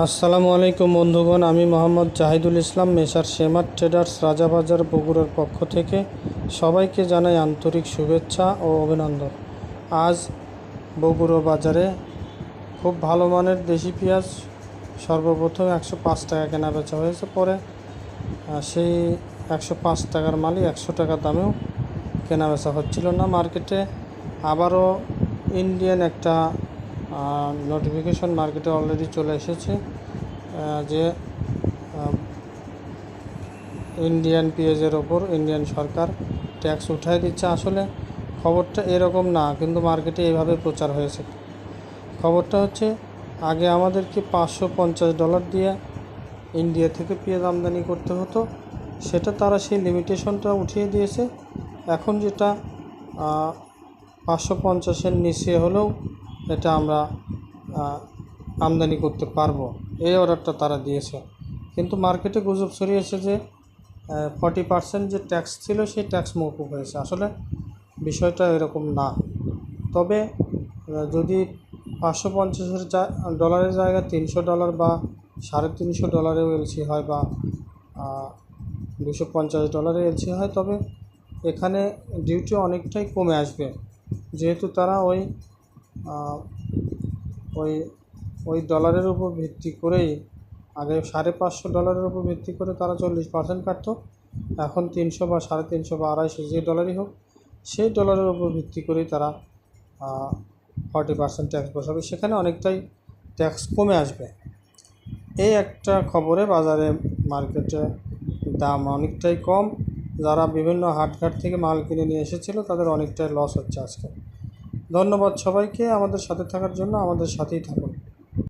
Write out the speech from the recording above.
আসসালামু আলাইকুম বন্ধুগণ, আমি মোহাম্মদ জাহিদুল ইসলাম, মেসার শেমার ট্রেডার্স রাজাবাজার বগুড়ার পক্ষ থেকে সবাইকে জানাই আন্তরিক শুভেচ্ছা ও অভিনন্দন। আজ বগুড়া বাজারে খুব ভালো মানের দেশি পেঁয়াজ সর্বপ্রথম একশো পাঁচ টাকা কেনা বেচা হয়েছে। পরে সেই একশো পাঁচ টাকার মালই একশো টাকা দামেও কেনা বেচা হচ্ছিল না। মার্কেটে আবারও ইন্ডিয়ান একটা নোটিফিকেশন মার্কেটে অলরেডি চলে এসেছে যে ইন্ডিয়ান পেঁয়াজের ওপর ইন্ডিয়ান সরকার ট্যাক্স উঠাই দিচ্ছে। আসলে খবরটা এরকম না, কিন্তু মার্কেটে এইভাবে প্রচার হয়েছে। খবরটা হচ্ছে, আগে আমাদেরকে পাঁচশো পঞ্চাশ ডলার দিয়ে ইন্ডিয়া থেকে পেঁয়াজ আমদানি করতে হতো, সেটা তারা সেই লিমিটেশনটা উঠিয়ে দিয়েছে। এখন যেটা পাঁচশো পঞ্চাশের নিচে হলেও এটা আমরা আমদানি করতে পারব। এই অর্ডারটা তারা দিয়েছে। কিন্তু মার্কেটে গুজব ছড়িয়েছে যে ফর্টি পার্সেন্ট যে ট্যাক্স ছিল সেই ট্যাক্স মৌকুব হয়েছে। আসলে বিষয়টা এরকম না। তবে যদি পাঁচশো পঞ্চাশের ডলারের জায়গায় তিনশো ডলার বা সাড়ে তিনশো ডলারেও এলসি হয় বা দুশো পঞ্চাশ ডলারে এলসি হয়, তবে এখানে ডিউটি অনেকটাই কমে আসবে। যেহেতু তারা ওই ওই ওই ডলারের উপর ভিত্তি করেই, আগে সাড়ে পাঁচশো ডলারের উপর ভিত্তি করে তারা চল্লিশ পার্সেন্ট কাটতো। এখন তিনশো বা সাড়ে তিনশো বা আড়াইশো যে ডলারই হোক, সেই ডলারের উপর ভিত্তি করেই তারা ফর্টি পার্সেন্ট ট্যাক্স বসাবে। সেখানে অনেকটাই ট্যাক্স কমে আসবে। এই একটা খবরে বাজারে মার্কেটে দাম অনেকটাই কম। যারা বিভিন্ন হাটঘাট থেকে মাল কিনে নিয়ে এসেছিল, তাদের অনেকটাই লস হচ্ছে আজকে। ধন্যবাদ সবাইকে আমাদের সাথে থাকার জন্য আমাদের সাথেই থাকুন।